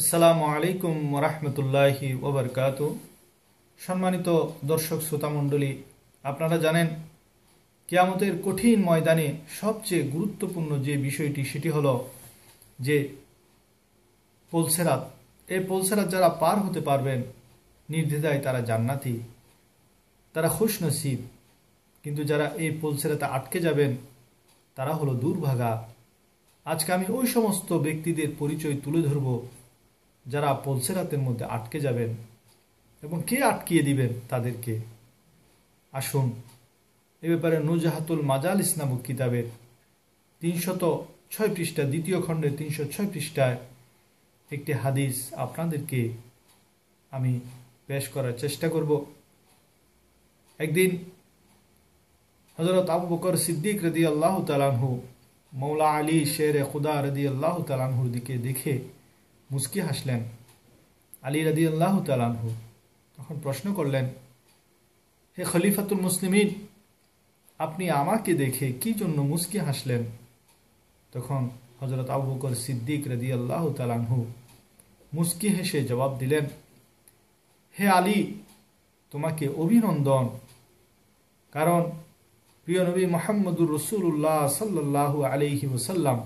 আসসালামু আলাইকুম রহমতুল্লাহি ওবরকাত। সম্মানিত দর্শক শ্রোতামণ্ডলী আপনারা জানেন, কেয়ামতের কঠিন ময়দানে সবচেয়ে গুরুত্বপূর্ণ যে বিষয়টি, সেটি হলো যে পোলসেরাত। এই পোলসেরাত যারা পার হতে পারবেন, নির্দ্বিধায় তারা জান্নাতি, তারা খুশনসিব। কিন্তু যারা এই পোলসেরাতে আটকে যাবেন, তারা হলো দুর্ভাগা। আজকে আমি ওই সমস্ত ব্যক্তিদের পরিচয় তুলে ধরব যারা পোলসেরাতের মধ্যে আটকে যাবেন এবং কে আটকিয়ে দিবেন তাদেরকে? আসুন, এ ব্যাপারে নুজাহাতুল মাজাল ইসলামুক কিতাবের তিনশত ছয় পৃষ্ঠা, দ্বিতীয় খণ্ডের তিনশো ছয় পৃষ্ঠায় একটি হাদিস আপনাদেরকে আমি পেশ করার চেষ্টা করব। একদিন হজরত আবু বকর সিদ্দিক রদি আল্লাহ তালানহু মৌলা আলী শের খুদা রদি আল্লাহ তালানহুর দিকে দেখে মুস্কি হাসলেন। আলী রদি আল্লাহ তালানহু তখন প্রশ্ন করলেন, হে খলিফাতুল মুসলিমিন, আপনি আমাকে দেখে কি জন্য মুস্কি হাসলেন? তখন হজরত আবু বকর সিদ্দিক রদি আল্লাহ তালানহু মুস্কি হেসে জবাব দিলেন, হে আলী, তোমাকে অভিনন্দন। কারণ প্রিয় নবী মোহাম্মদুর রসুল্লাহ সাল্লাহ আলিহি ওসাল্লাম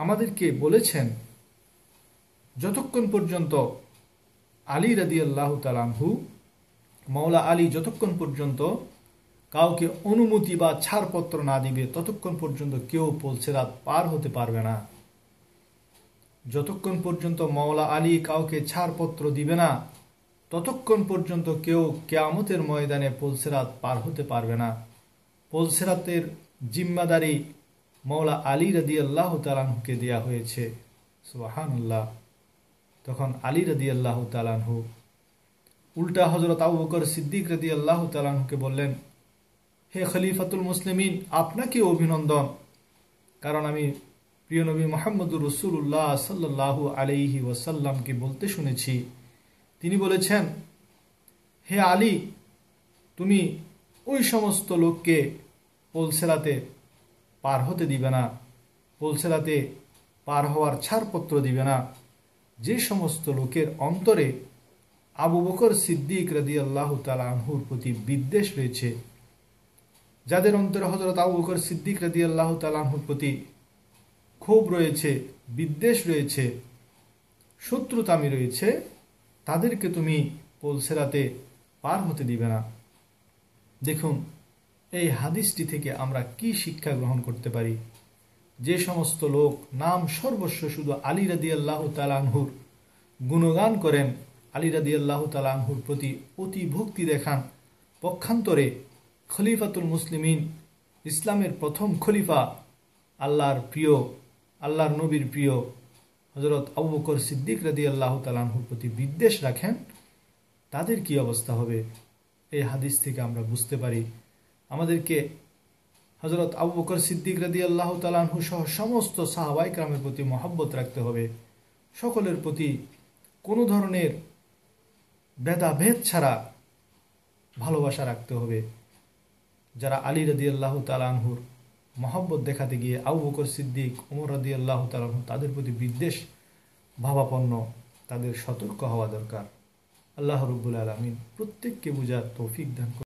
আমাদেরকে বলেছেন, যতক্ষণ পর্যন্ত আলী রাদি আল্লাহ তালামহু মৌলা আলী যতক্ষণ পর্যন্ত কাউকে অনুমতি বা ছাড়পত্র না দিবে, ততক্ষণ পর্যন্ত কেউ পোলসেরাত পার হতে পারবে না। যতক্ষণ পর্যন্ত মৌলা আলী কাউকে ছাড়পত্র দিবে না, ততক্ষণ পর্যন্ত কেউ কেয়ামতের ময়দানে পোলসেরাত পার হতে পারবে না। পোলসেরাতের জিম্মাদারি মৌলা আলী রদি আল্লাহ তালানহুকে দেওয়া হয়েছে। সুবাহানুল্লাহ। তখন আলী রদি আল্লাহ তালানহু উল্টা হজরত আবু বকর সিদ্দিক রদি আল্লাহ তালানহুকে বললেন, হে খলিফাতুল মুসলিমিন, আপনাকে অভিনন্দন। কারণ আমি প্রিয় নবী মোহাম্মদুর রসুল্লাহ সাল্লাহ আলাইহি ওয়াসাল্লামকে বলতে শুনেছি। তিনি বলেছেন, হে আলী, তুমি ওই সমস্ত লোককে পোলসেলাতে পার হতে দিবে না। পোলসেলাতে পার হওয়ার ছাড়পত্র দিবে না। যে সমস্ত লোকের অন্তরে আবু বকর সিদ্দিক রাদি আল্লাহ তালাহুর প্রতি বিদ্বেষ রয়েছে, যাদের অন্তরে হজরত আবু বকর সিদ্দিক রাদি আল্লাহ তালাহুর প্রতি ক্ষোভ রয়েছে, বিদ্বেষ রয়েছে, শত্রুতামি রয়েছে, তাদেরকে তুমি পোলসেরাতে পার হতে দিবে না। দেখুন এই হাদিসটি থেকে আমরা কি শিক্ষা গ্রহণ করতে পারি? যে সমস্ত লোক নাম সর্বস্ব শুধু আলী রাদি আল্লাহ তালানহুর গুণগান করেন, আলী রাদি আল্লাহ তালানহুর প্রতি অতি ভক্তি দেখান, পক্ষান্তরে খলিফাতুল মুসলিমিন, ইসলামের প্রথম খলিফা, আল্লাহর প্রিয়, আল্লাহর নবীর প্রিয় হজরত আবু বকর সিদ্দিক রাদি আল্লাহ তালানহুর প্রতি বিদ্বেষ রাখেন, তাদের কি অবস্থা হবে? এই হাদিস থেকে আমরা বুঝতে পারি আমাদেরকে হজরত আবু বকর সিদ্দিক রাদি আল্লাহ তালানহু সহ সমস্ত সাহাবাই ক্রামের প্রতি মহাব্বত রাখতে হবে। সকলের প্রতি কোনো ধরনের ভেদাভেদ ছাড়া ভালোবাসা রাখতে হবে। যারা আলী রাদি আল্লাহ তালানহুর মহব্বত দেখাতে গিয়ে আবু বকর সিদ্দিক, উমর রাদি আল্লাহ তালাহ তাদের প্রতি বিদ্বেষ, ভাবাপন্ন, তাদের সতর্ক হওয়া দরকার। আল্লাহ রব্বুল আলমিন প্রত্যেককে বুঝার তৌফিক দান